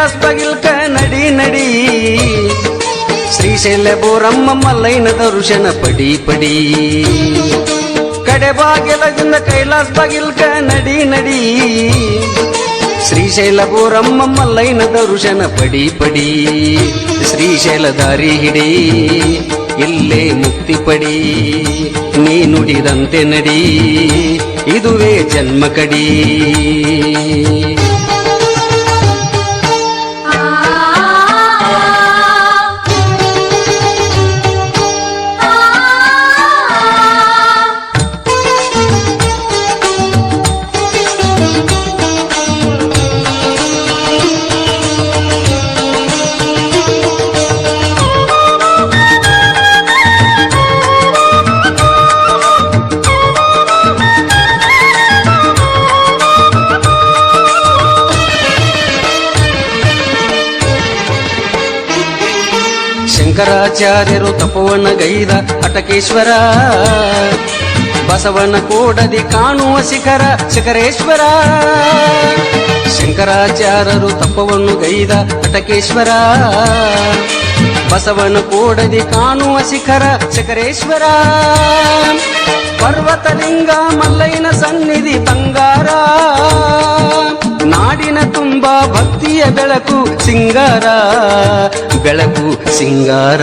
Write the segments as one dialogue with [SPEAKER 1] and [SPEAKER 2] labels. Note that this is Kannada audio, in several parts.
[SPEAKER 1] ಕೈಲಾಸ್ ಬಗಿಲ್ಕ ನಡಿ ನಡಿ. ಶ್ರೀಶೈಲ ಬೋರಮ್ಮ ಮಲ್ಲೈನ ದರುಶನ ಪಡಿ ಪಡಿ. ಕಡೆ ಬಾಗಿಲದಿಂದ ಕೈಲಾಸ್ ಬಗಿಲ್ಕ ನಡಿ ನಡಿ. ಶ್ರೀಶೈಲ ಬೋರಮ್ಮ ಮಲ್ಲೈನ ದರುಶನ ಪಡಿ ಪಡಿ. ಶ್ರೀಶೈಲ ದಾರಿ ಹಿಡಿ, ಇಲ್ಲೇ ಮುಕ್ತಿ ಪಡಿ. ನೀ ನುಡಿದಂತೆ ನಡಿ, ಇದುವೇ ಜನ್ಮ ಕಡಿ. ಶಂಕರಾಚಾರ್ಯರು ತಪವನ ಗೈದ ಅಟಕೇಶ್ವರ ಬಸವನ ಕೋಡದಿ ಕಾಣುವ ಶಿಖರ ಶಿಖರೇಶ್ವರ. ಶಂಕರಾಚಾರ್ಯರು ತಪವನ್ನು ಗೈದ ಅಟಕೇಶ್ವರ ಬಸವನ ಕೋಡದಿ ಕಾಣುವ ಶಿಖರ ಶಿಖರೇಶ್ವರ. ಪರ್ವತಲಿಂಗ ಮಲ್ಲೈನ ಸನ್ನಿಧಿ ಬಂಗಾರ. ನಾಡಿನ ತುಂಬ ಭಕ್ತಿಯ ಬೆಳಕು ಸಿಂಗಾರ ಬೆಳಕು ಸಿಂಗಾರ.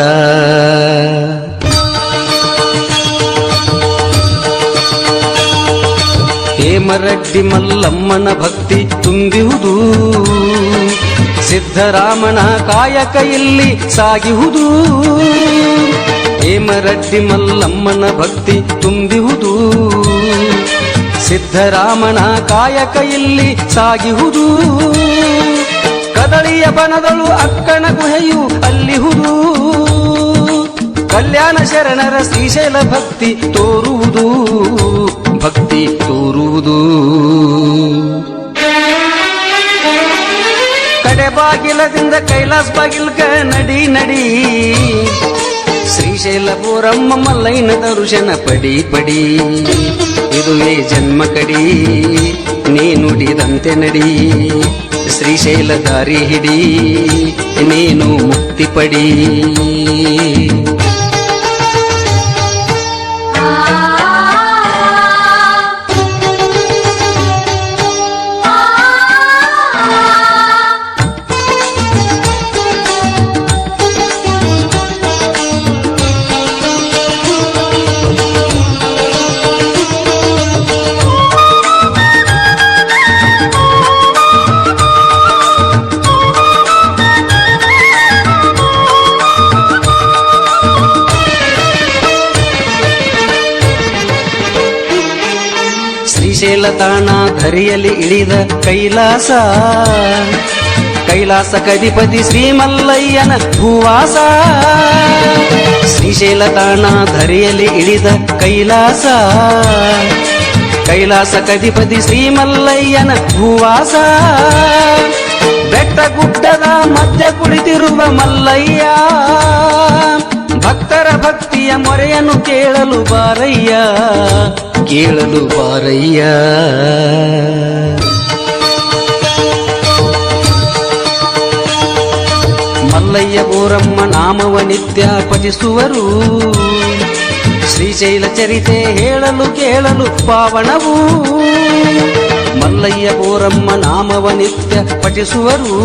[SPEAKER 1] ಹೇಮರಡ್ಡಿ ಮಲ್ಲಮ್ಮನ ಭಕ್ತಿ ತುಂಬಿಹುದು, ಸಿದ್ಧರಾಮನ ಕಾಯಕ ಇಲ್ಲಿ ಸಾಗಿಹುದು. ಹೇಮರಡ್ಡಿ ಮಲ್ಲಮ್ಮನ ಭಕ್ತಿ ತುಂಬಿಹುದು ಸಿದ್ದರಾಮನ ಕಾಯಕ ಇಲ್ಲಿ ಸಾಗಿಹುದು. ಕದಳಿಯ ಬನದಳು ಅಕ್ಕನ ಗುಹೆಯು ಅಲ್ಲಿಹುದು. ಕಲ್ಯಾಣ ಶರಣರ ಶ್ರೀಶೈಲ ಭಕ್ತಿ ತೋರುವುದು. ಭಕ್ತಿ ತೋರುವುದು. ಕಡೆ ಬಾಗಿಲದಿಂದ ಕೈಲಾಸ್ ಬಾಗಿಲ್ಕ ನಡಿ ನಡಿ. ಶ್ರೀಶೈಲ ಪೂರಮ್ಮ ಮಲ್ಲೈನ ದರ್ಶನ ಪಡಿ ಪಡಿ. ಇದುವೇ ಜನ್ಮ ಕಡಿ ನೀ ನುಡಿದಂತೆ ನಡಿ ಶ್ರೀಶೈಲ ದಾರಿ ಹಿಡಿ ನೀನು ಮುಕ್ತಿ ಪಡಿ ಶ್ರೀಶೈಲ ತಾಣ ಧರಿಯಲಿ ಇಳಿದ ಕೈಲಾಸ. ಕೈಲಾಸ ಕದಿಪತಿ ಶ್ರೀಮಲ್ಲಯ್ಯನ ಭೂವಾಸ. ಶ್ರೀಶೈಲ ತಾಣ ಧರಿಯಲಿ ಇಳಿದ ಕೈಲಾಸ. ಕೈಲಾಸ ಕದಿಪತಿ ಶ್ರೀಮಲ್ಲಯ್ಯನ ಭೂವಾಸ. ಬೆಟ್ಟ ಗುಡ್ಡದ ಮಧ್ಯ ಕುಳಿತಿರುವ ಮಲ್ಲಯ್ಯ. ಭಕ್ತರ ಭಕ್ತಿಯ ಮೊರೆಯನ್ನು ಕೇಳಲು ಬಾರಯ್ಯ. ಕೇಳಲು ಬಾರಯ್ಯ. ಮಲ್ಲಯ್ಯ ಬೋರಮ್ಮ ನಾಮವ ನಿತ್ಯ ಪಜಿಸುವರು ಶ್ರೀಶೈಲ ಚರಿತೆ ಹೇಳಲು ಕೇಳಲು ಪಾವನವು ಮಲ್ಲಯ್ಯ ಬೋರಮ್ಮ ನಾಮವ ನಿತ್ಯ ಪಠಿಸುವರು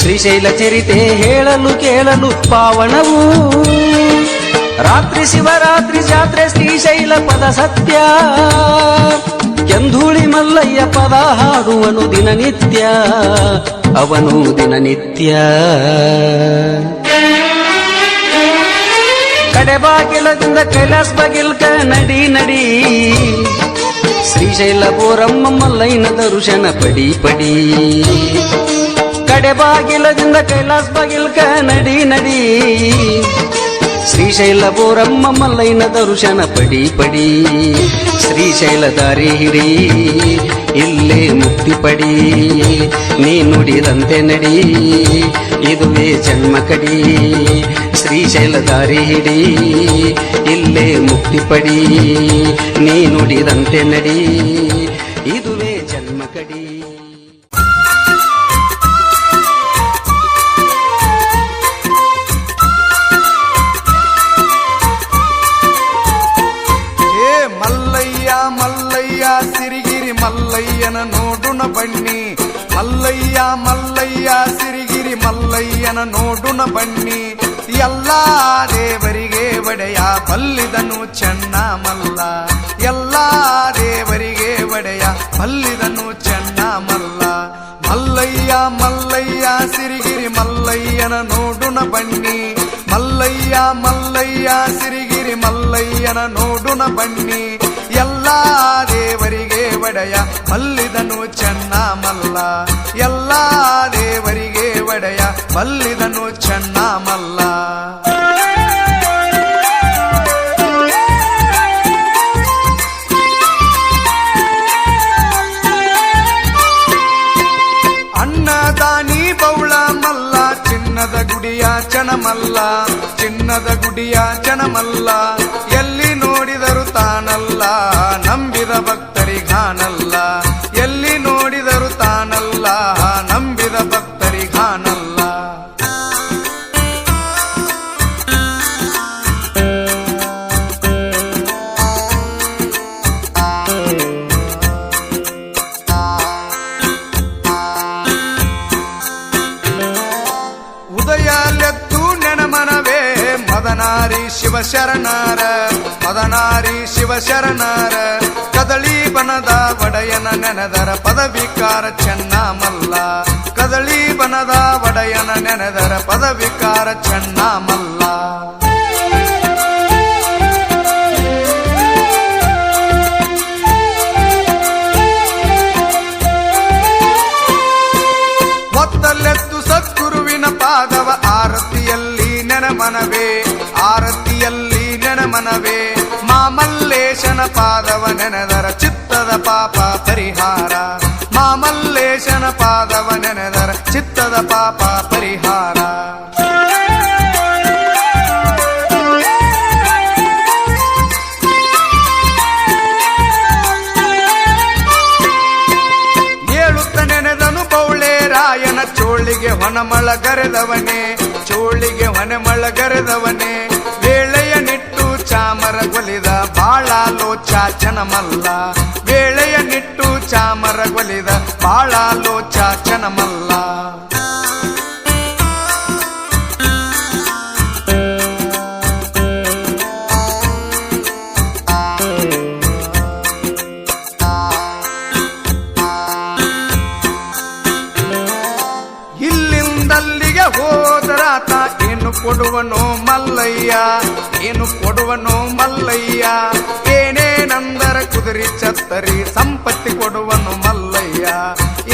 [SPEAKER 1] ಶ್ರೀಶೈಲ ಚರಿತೆ ಹೇಳಲು ಕೇಳಲು ಪಾವನವು ರಾತ್ರಿ ಶಿವರಾತ್ರಿ ಜಾತ್ರೆ ಶ್ರೀಶೈಲ ಪದ ಸತ್ಯ. ಕೆಂಧೂಳಿ ಮಲ್ಲಯ್ಯ ಪದ ಹಾಡುವನು ದಿನನಿತ್ಯ, ಅವನು ದಿನನಿತ್ಯ. ಕಡೆಬಾಗಿಲದಿಂದ ಕೈಲಾಸ್ ಬಾಗಿಲ್ಕ ನಡಿ ನಡಿ. ಶ್ರೀಶೈಲ ಪೋರಮ್ಮ ಮಲ್ಲಯ್ಯನ ದರುಶನ ಪಡಿ ಪಡಿ. ಕಡೆ ಬಾಗಿಲದಿಂದ ಕೈಲಾಸ್ ಬಾಗಿಲ್ಕ ನಡಿ ನಡಿ. ಶ್ರೀಶೈಲ ಬೋರಮ್ಮ ಮಲ್ಲೈನ ದರ್ಶನ ಪಡಿ ಪಡಿ. ಶ್ರೀಶೈಲ ದಾರಿ ಹಿಡಿ, ಇಲ್ಲೇ ಮುಕ್ತಿ ಪಡಿ. ನೀ ನುಡಿದಂತೆ ನಡಿ, ಇದುವೇ ಜನ್ಮ ಕಡಿ. ಶ್ರೀಶೈಲ ದಾರಿ ಹಿಡಿ, ಇಲ್ಲೇ ಮುಕ್ತಿ ಪಡಿ. ನೀ ನುಡಿದಂತೆ ನಡಿ.
[SPEAKER 2] ಬನ್ನಿ. ಎಲ್ಲ ದೇವರಿಗೆ ಒಡೆಯ. ಬಲ್ಲಿದನು ಚೆನ್ನ ಮಲ್ಲ ಎಲ್ಲ ದೇವರಿಗೆ ಒಡೆಯ. ಬಲ್ಲಿದನು ಚೆನ್ನ ಮಲ್ಲ ಮಲ್ಲಯ್ಯ ಮಲ್ಲಯ್ಯ, ಸಿರಿಗಿರಿ ಮಲ್ಲಯ್ಯನ ನೋಡುನ ಬನ್ನಿ. ಮಲ್ಲಯ್ಯ ಮಲ್ಲಯ್ಯ, ಸಿರಿಗಿರಿ ಮಲ್ಲಯ್ಯನ ನೋಡುನ ಬನ್ನಿ. ಎಲ್ಲ ದೇವರಿಗೆ ಒಡೆಯ. ಮಲ್ಲಿದನು ಚೆನ್ನ ಮಲ್ಲ ಎಲ್ಲಾ ದೇವರಿಗೆ ಮಲ್ಲಿದನು ಚೆನ್ನ ಮಲ್ಲ ಅನ್ನದಾನಿ ಬೌಳ ಮಲ್ಲ, ಚಿನ್ನದ ಗುಡಿಯ ಚಣಮಲ್ಲ ಚಿನ್ನದ ಗುಡಿಯ ಚಣಮಲ್ಲ ಎಲ್ಲಿ ನೋಡಿದರು ತಾನಲ್ಲ, ನಂಬಿದ ಭಕ್ತರಿಗಾನಲ್ಲ, ಎಲ್ಲಿ ನೋಡಿದರು ತಾನಲ್ಲ ಮದನಾರಿ ಶಿವಶರಣರ ಮದನಾರಿ ಶಿವಶರಣರ ಕದಳಿ ಬನದ ಒಡೆಯನ ನೆನೆದರ ಪದವಿಕಾರ ಚೆನ್ನ ಮಲ್ಲ ಕದಳಿ ಬನದ ಒಡೆಯನ ನೆನೆದರ ಪದವಿಕಾರ ಚೆನ್ನ ಮಾಮಲ್ಲೇಶನ ಪಾದವ ನೆನೆದರ ಚಿತ್ತದ ಪಾಪ ಪರಿಹಾರ. ಮಾಮಲ್ಲೇಶನ ಪಾದವ ನೆನೆದರ ಚಿತ್ತದ ಪಾಪ ಪರಿಹಾರ. ಏಳುತ್ತ ನೆನೆದನು ಬೌಳೆ ರಾಯನ ಚೋಳಿಗೆ ಹೊನಮಳ ಗರೆದವನೇ, ಚೋಳಿಗೆ ಹೊನಮಳ ಗರೆದವನೇ ಚಾಮರ ಗೊಲಿದ ಬಾಳಾ ಲೋಚ ಚನಮಲ್ಲ ವೇಳೆಯ ನಿಟ್ಟು ಚಾಮರ ಗೊಲಿದ ಬಾಳ ಲೋಚ ಇಲ್ಲಿಂದಲ್ಲಿಗೆ ಏನೇನಂದರ ಕುದುರಿ ಚತ್ತರಿ ಸಂಪತ್ತಿ ಕೊಡುವನು ಮಲ್ಲಯ್ಯ.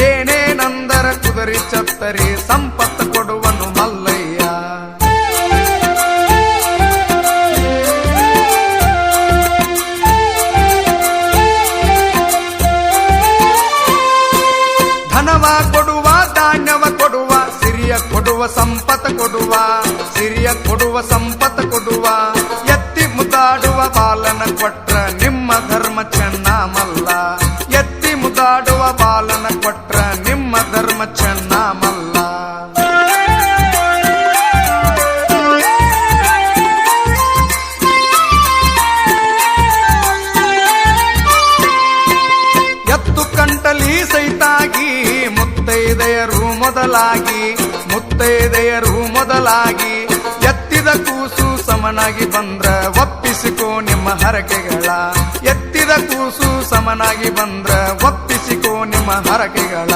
[SPEAKER 2] ಏನೇನಂದರ ಕುದುರಿ ಚತ್ತರಿ ಸಂಪತ್ತು ಕೊಡುವನು ಮಲ್ಲಯ್ಯ. ಧನವ ಕೊಡುವ, ಧಾನ್ಯವ ಕೊಡುವ, ಸಿರಿಯ ಕೊಡುವ, ಸಂಪತ್ತು ಕೊಡುವ, ಸಿರಿಯ ಕೊಡುವ, ಸಂಪತ್ತು ಕೊಡುವ. ಬಾಲನ ಕೊಟ್ರ ನಿಮ್ಮ ಧರ್ಮ ಚೆನ್ನ ಮಲ್ಲ ಎತ್ತಿ ಮುದಾಡುವ ಬಾಲನ ಕೊಟ್ರ ನಿಮ್ಮ ಧರ್ಮ ಚೆನ್ನ ಮಲ್ಲ ಎತ್ತು ಕಂಟಲಿ ಸೈತಾಗಿ ಮುತ್ತೈದೆಯರು ಮೊದಲಾಗಿ ಮುತ್ತೈದೆಯರು ಮೊದಲಾಗಿ, ಎತ್ತಿದ ಕೂಸು ಸಮನಾಗಿ ಬಂದ್ರ ಹರಕೆಗಳ. ಎತ್ತಿದ ಕೂಸು ಸಮನಾಗಿ ಬಂದ್ರ ಒಪ್ಪಿಸಿಕೋ ನಿಮ್ಮ ಹರಕೆಗಳ.